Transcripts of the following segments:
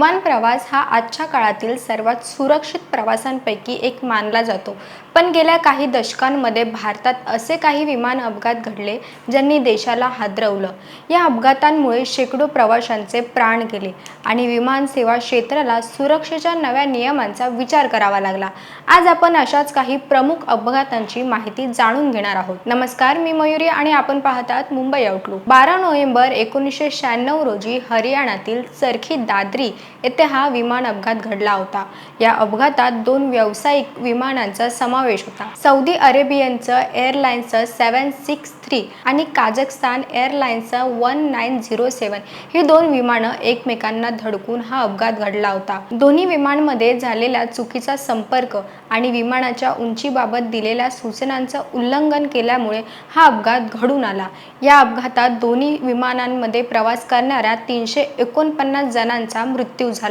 विमान प्रवास हा आजच्या काळातील सर्वात सुरक्षित प्रवासांपैकी एक मानला जातो. पण गेल्या काही दशकांमध्ये भारतात असे काही विमान अपघात घडले ज्यांनी देशाला हादरवलं. या अपघातांमुळे शेकडो प्रवाशांचे प्राण गेले आणि विमान सेवा क्षेत्राला सुरक्षेच्या नव्या नियमांचा विचार करावा लागला. आज आपण अशाच काही प्रमुख अपघातांची माहिती जाणून घेणार आहोत. नमस्कार मी मयुरी आणि आपण पाहतात मुंबई आउटलुक बारा नोव्हेंबर एकोणीसशे शहाण्णव रोजी हरियाणातील चरखी दादरी येथे हा विमान अपघात घडला होता. या अपघातात दोन व्यावसायिक विमानांचा समावेश होता. सौदी अरेबियनचं एअरलाईन्सचं सेवन सिक्स थ्री आणि काझकस्तान एअरलाईन्सचं वन नाईन झिरो सेवन ही दोन विमानं एकमेकांना धडकून हा अपघात घडला होता. दोन्ही विमानमध्ये झालेला चुकीचा संपर्क आणि विमानाच्या उंचीबाबत दिलेल्या सूचनांचं उल्लंघन केल्यामुळे हा अपघात घडून आला. या अपघातात दोन्ही विमानांमध्ये प्रवास करणाऱ्या तीनशे एकोणपन्नास जणांचा मृत्यू झाला.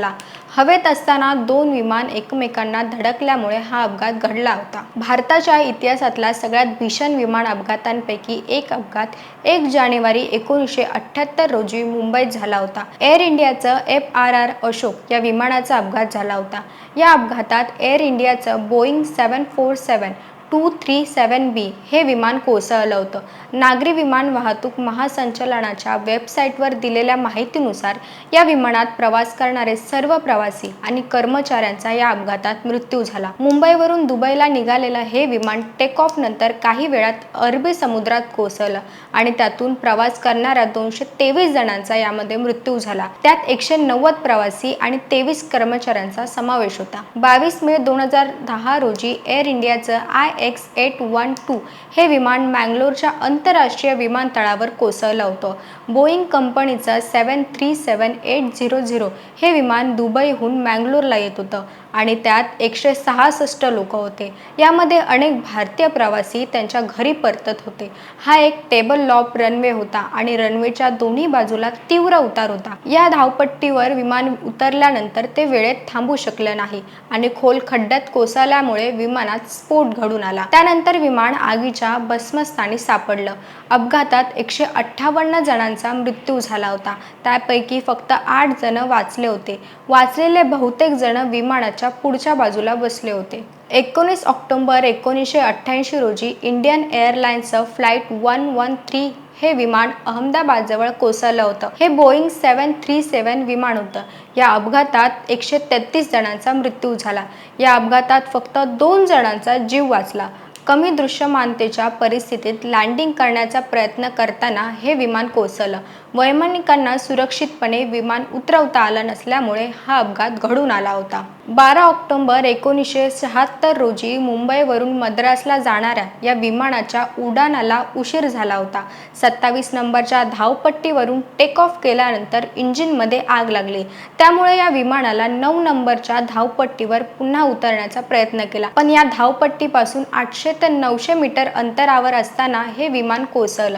हवेत असताना दोन विमान एकमेकांना धडकल्यामुळे हा अपघात घडला होता. भारताच्या इतिहासातला सगळ्यात भीषण विमान अपघातांपैकी एक अपघात एक जानेवारी एकोणीसशे अठ्ठ्याहत्तर रोजी मुंबईत झाला होता. एअर इंडियाचं एफ आर आर अशोक या विमानाचा अपघात झाला होता. या अपघातात एअर इंडियाचं Boeing seven four seven two three seven B हे विमान कोसळलं होतं. नागरी विमान वाहतूक महासंचालनाच्या वेबसाईटवर दिलेल्या माहितीनुसार या विमानात प्रवास करणारे सर्व प्रवासी आणि कर्मचाऱ्यांचा या अपघातात मृत्यू झाला. मुंबईवरून दुबईला निघालेलं हे विमान टेक ऑफ नंतर काही वेळात अरबी समुद्रात कोसळलं आणि त्यातून प्रवास करणाऱ्या दोनशे तेवीस जणांचा यामध्ये मृत्यू झाला. त्यात एकशे नव्वद प्रवासी आणि तेवीस कर्मचाऱ्यांचा समावेश होता. बावीस मे दोन हजार दहा रोजी एअर इंडियाचं I X eight one two हे विमान मँगलोरच्या आंतरराष्ट्रीय विमानतळावर कोसळलं होतं. बोईंग कंपनीचं seven three seven eight zero zero हे विमान दुबईहून मँगलोरला येत होतं. आणि त्यात एकशे सहासष्ट लोक होते. यामध्ये अनेक भारतीय प्रवासी त्यांच्या घरी परतत होते. हा एक टेबल लॉप रनवे होता आणि रनवेच्या दोन्ही बाजूला तीव्र उतार होता. या धावपट्टीवर विमान उतरल्यानंतर ते वेळेत थांबू शकलं नाही आणि खोल खड्ड्यात कोसळल्यामुळे विमानात स्फोट घडून आला. त्यानंतर विमान आगीच्या भस्मस्थानी सापडलं. अपघातात एकशे अठ्ठावन्न जणांचा मृत्यू झाला होता. त्यापैकी फक्त आठ जण वाचले होते. वाचलेले बहुतेक जण विमानात विमानाच्या पुढच्या बाजूला बसले होते. एकोणीस ऑक्टोबर एकोणीसशे अठ्ठ्याऐंशी रोजी इंडियन एअरलाइन्सचं फ्लाईट वन वन थ्री हे विमान अहमदाबादजवळ कोसळलं होतं. हे बोईंग सेवन थ्री सेवन विमान होतं. या अपघातात एकशे तेहतीस जणांचा मृत्यू झाला. या अपघातात फक्त दोन जणांचा जीव वाचला. कमी दृश्यमानतेच्या परिस्थितीत लँडिंग करण्याचा प्रयत्न करताना हे विमान कोसळलं. वैमानिकांना सुरक्षितपणे विमान उतरवता आलं नसल्यामुळे हा अपघात घडून आला होता. बारा ऑक्टोबर एकोणीसशे शहात्तर रोजी मुंबईवरून मद्रासला जाणाऱ्या या विमानाच्या उड्डाणाला उशीर झाला होता. सत्तावीस नंबरच्या धावपट्टीवरून टेक ऑफ केल्यानंतर इंजिनमध्ये आग लागली. त्यामुळे या विमानाला नऊ नंबरच्या धावपट्टीवर पुन्हा उतरण्याचा प्रयत्न केला. पण या धावपट्टीपासून आठशे ते नऊशे मीटर अंतरावर असताना हे विमान कोसळलं.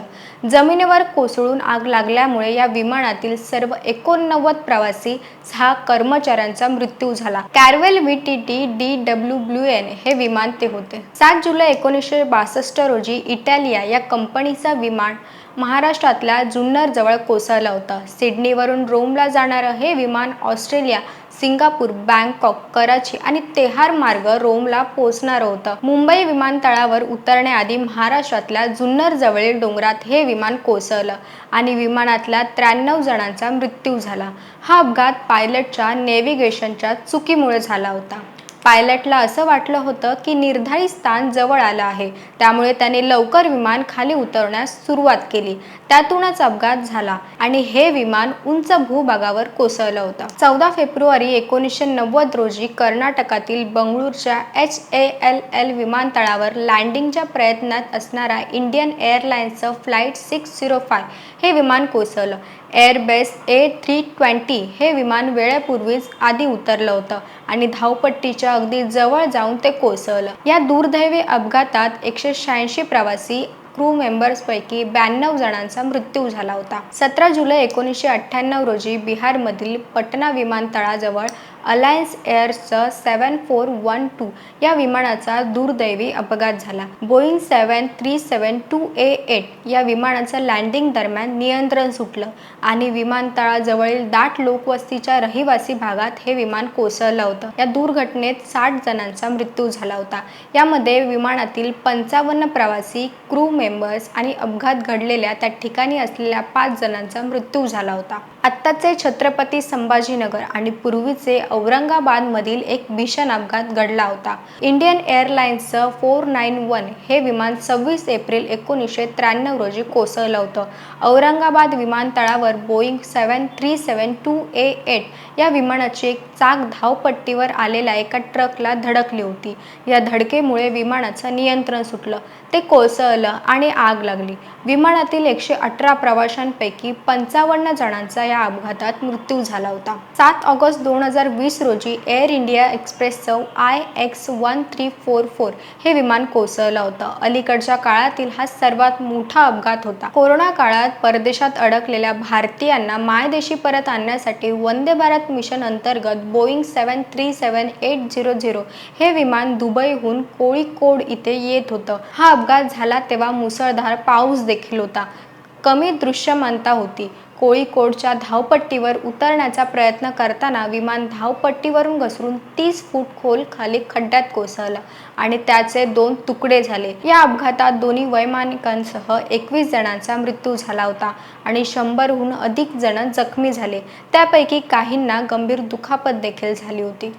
जमिनीवर कोसळून आग लागल्यामुळे या विमानातील सर्व एकोणनव्वद प्रवासी सहा कर्मचाऱ्यांचा मृत्यू झाला. Caravelle V T T D W blue N हे विमान ते होते. सात जुलै एकोणीसशे बासष्ट रोजी इटालिया या कंपनीचा विमान महाराष्ट्रातल्या जुन्नर जवळ कोसळलं होतं. सिडनीवरून रोमला जाणारं हे विमान ऑस्ट्रेलिया सिंगापूर बँकॉक कराची आणि तेहार मार्ग रोमला पोहोचणार होतं. मुंबई विमानतळावर उतरण्याआधी महाराष्ट्रातल्या जुन्नर जवळील डोंगरात हे विमान कोसळलं आणि विमानातल्या त्र्याण्णव जणांचा मृत्यू झाला. हा अपघात पायलटच्या नेव्हिगेशनच्या चुकीमुळे झाला होता. पायलटला असं वाटलं होतं की निर्धारित स्थान जवळ आलं आहे. त्यामुळे त्याने लवकर विमान खाली उतरण्यास सुरुवात केली. त्यातूनच अपघात झाला आणि हे विमान उंच भूभागावर कोसळलं होतं. चौदा फेब्रुवारी एकोणीसशे नव्वद रोजी कर्नाटकातील बंगळूरच्या एच ए एल एल विमानतळावर लँडिंगच्या प्रयत्नात असणारा इंडियन एअरलाइन्सचं फ्लाईट सिक्स झिरो फाय हे विमान कोसळलं. एअरबेस ए थ्री ट्वेंटी हे विमान वेळेपूर्वीच आधी उतरलं होतं आणि धावपट्टीच्या अगदी जवळ जाऊन ते कोसळलं. या दुर्दैवी अपघातात एकशे शहाऐंशी प्रवासी क्रू मेंबर्सपैकी ब्याण्णव जणांचा मृत्यू झाला होता. सतरा जुलै एकोणीसशे अठ्ठ्याण्णव रोजी बिहारमधील पटना विमानतळाजवळ अलायन्स एअरचं सेवन फोर वन टू या विमानाचा दुर्दैवी अपघात झाला. Boeing seven three seven two A eight या विमानाचं लँडिंग दरम्यान नियंत्रण सुटलं आणि विमानतळाजवळील दाट लोकवस्तीच्या रहिवासी भागात हे विमान कोसळलं होतं. या दुर्घटनेत साठ जणांचा मृत्यू झाला होता. यामध्ये विमानातील पंचावन्न प्रवासी क्रू मेंबर्स आणि अपघात घडलेल्या त्या ठिकाणी असलेल्या पाच जणांचा मृत्यू झाला होता. आत्ताचे छत्रपती संभाजीनगर आणि पूर्वीचे औरंगाबादमधील एक भीषण अपघात घडला होता. इंडियन एअरलाइन्सचं फोर नाईन वन हे विमान सव्वीस एप्रिल एकोणीसशे त्र्याण्णव रोजी कोसळलं होतं. औरंगाबाद विमानतळावर Boeing seven three seven two A eight या विमानाची एक चाक धावपट्टीवर आलेल्या एका ट्रकला धडकली होती. या धडकेमुळे विमानाचं नियंत्रण सुटलं. ते कोसळलं आणि आग लागली. विमानातील एकशे अठरा प्रवाशांपैकी पंचावन्न जणांचा या अपघातात मृत्यू झाला होता. सात ऑगस्ट दोन हजार वीस रोजी एअर इंडिया एक्सप्रेसचं I X one three four four हे विमान कोसळलं होतं. अलीकडच्या काळातील हा सर्वात मोठा अपघात होता. कोरोना काळात परदेशात अडकलेल्या भारतीयांना मायदेशी परत आणण्यासाठी वंदे भारत मिशन अंतर्गत Boeing seven three seven eight zero zero हे विमान दुबईहून कोळीकोड इथे येत होतं. हा अपघात झाला तेव्हा मुसळधार पाऊस देखील होता. कमी दृश्यमानता होती. कोळीकोडच्या धावपट्टीवर उतरण्याचा प्रयत्न करताना विमान धावपट्टीवरून घसरून तीस फूट खोल खाली खड्ड्यात कोसळलं आणि त्याचे दोन तुकडे झाले. या अपघातात दोन्ही वैमानिकांसह एकवीस जणांचा मृत्यू झाला होता आणि शंभरहून अधिक जण जखमी झाले. त्यापैकी काहींना गंभीर दुखापत देखील झाली होती.